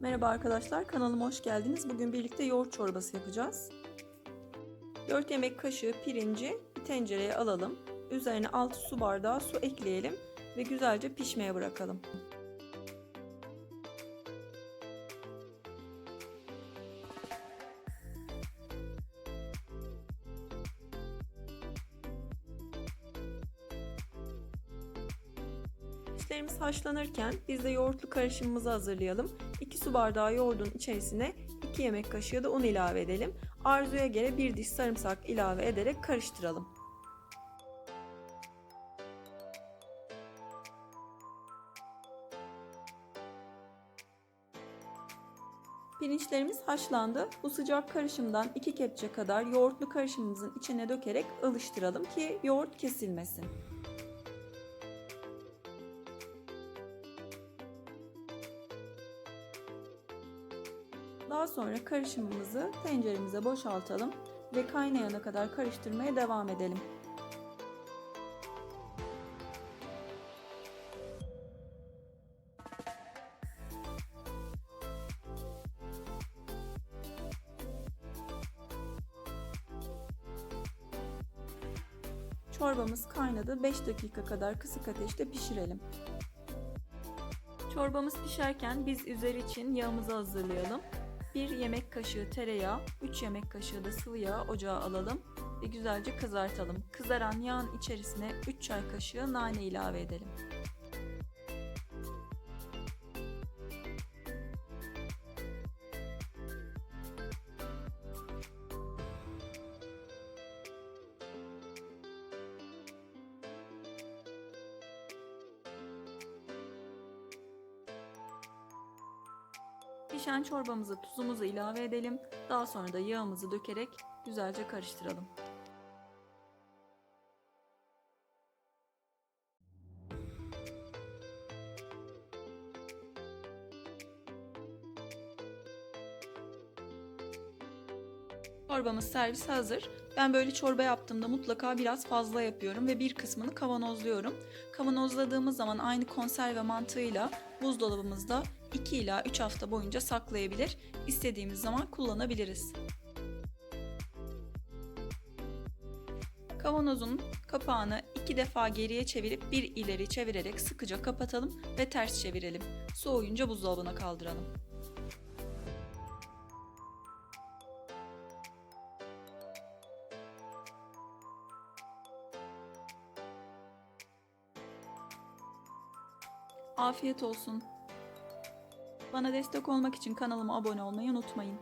Merhaba arkadaşlar, kanalıma hoş geldiniz. Bugün birlikte yoğurt çorbası yapacağız. 4 yemek kaşığı pirinci bir tencereye alalım. Üzerine 6 su bardağı su ekleyelim ve güzelce pişmeye bırakalım. İşlerimiz haşlanırken biz de yoğurtlu karışımımızı hazırlayalım. 2 su bardağı yoğurdun içerisine 2 yemek kaşığı da un ilave edelim. Arzuya göre bir diş sarımsak ilave ederek karıştıralım. Pirinçlerimiz haşlandı. Bu sıcak karışımdan 2 kepçe kadar yoğurtlu karışımımızın içine dökerek ılıştıralım ki yoğurt kesilmesin. Daha sonra karışımımızı tenceremize boşaltalım ve kaynayana kadar karıştırmaya devam edelim. Çorbamız kaynadı. 5 dakika kadar kısık ateşte pişirelim. Çorbamız pişerken biz üzeri için yağımızı hazırlayalım. 1 yemek kaşığı tereyağı, 3 yemek kaşığı da sıvı yağ ocağa alalım ve güzelce kızartalım. Kızaran yağın içerisine 3 çay kaşığı nane ilave edelim. Pişen çorbamıza tuzumuzu ilave edelim. Daha sonra da yağımızı dökerek güzelce karıştıralım. Çorbamız servis hazır. Ben böyle çorba yaptığımda mutlaka biraz fazla yapıyorum ve bir kısmını kavanozluyorum. Kavanozladığımız zaman aynı konserve mantığıyla buzdolabımızda 2 ila 3 hafta boyunca saklayabilir. İstediğimiz zaman kullanabiliriz. Kavanozun kapağını iki defa geriye çevirip bir ileri çevirerek sıkıca kapatalım ve ters çevirelim. Soğuyunca buzdolabına kaldıralım. Afiyet olsun. Bana destek olmak için kanalıma abone olmayı unutmayın.